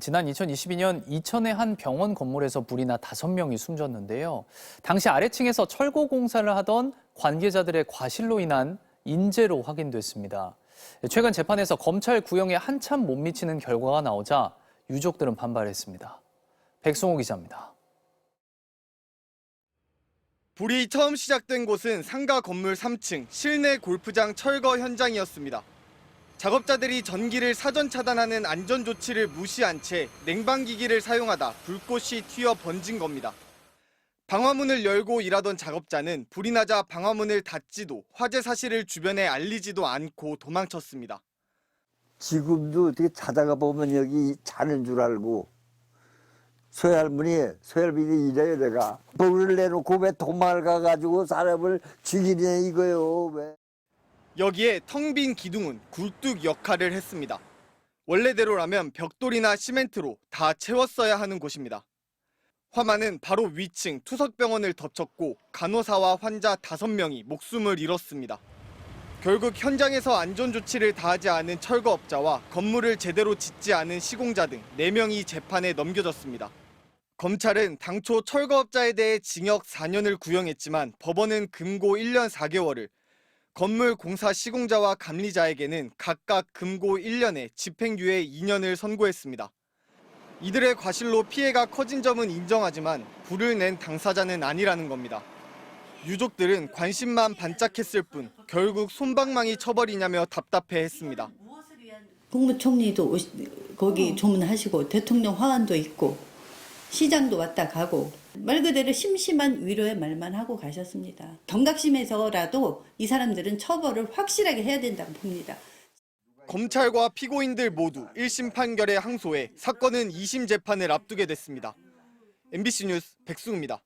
지난 2022년 이천의 한 병원 건물에서 불이 나 다섯 명이 숨졌는데요. 당시 아래층에서 철거 공사를 하던 관계자들의 과실로 인한 인재로 확인됐습니다. 최근 재판에서 검찰 구형에 한참 못 미치는 결과가 나오자 유족들은 반발했습니다. 백송호 기자입니다. 불이 처음 시작된 곳은 상가 건물 3층 실내 골프장 철거 현장이었습니다. 작업자들이 전기를 사전 차단하는 안전 조치를 무시한 채 냉방기기를 사용하다 불꽃이 튀어 번진 겁니다. 방화문을 열고 일하던 작업자는 불이 나자 방화문을 닫지도 화재 사실을 주변에 알리지도 않고 도망쳤습니다. 지금도 어떻게 찾아가 보면 여기 자는 줄 알고 소할머니 소할머니 이래요 내가 불을 내놓고 왜 도망을 가가지고 사람을 죽이냐 이거요 왜 여기에 텅 빈 기둥은 굴뚝 역할을 했습니다. 원래대로라면 벽돌이나 시멘트로 다 채웠어야 하는 곳입니다. 화마는 바로 위층 투석병원을 덮쳤고 간호사와 환자 5명이 목숨을 잃었습니다. 결국 현장에서 안전조치를 다하지 않은 철거업자와 건물을 제대로 짓지 않은 시공자 등 4명이 재판에 넘겨졌습니다. 검찰은 당초 철거업자에 대해 징역 4년을 구형했지만 법원은 금고 1년 4개월을 건물 공사 시공자와 감리자에게는 각각 금고 1년에 집행유예 2년을 선고했습니다. 이들의 과실로 피해가 커진 점은 인정하지만 불을 낸 당사자는 아니라는 겁니다. 유족들은 관심만 반짝했을 뿐 결국 손방망이 쳐버리냐며 답답해했습니다. 국무총리도 오시- 거기 조문하시고 대통령 화환도 있고 시장도 왔다 가고 말 그대로 심심한 위로의 말만 하고 가셨습니다. 경각심에서라도 이 사람들은 처벌을 확실하게 해야 된다고 봅니다. 검찰과 피고인들 모두 1심 판결에 항소해 사건은 2심 재판을 앞두게 됐습니다. MBC 뉴스 백승우입니다.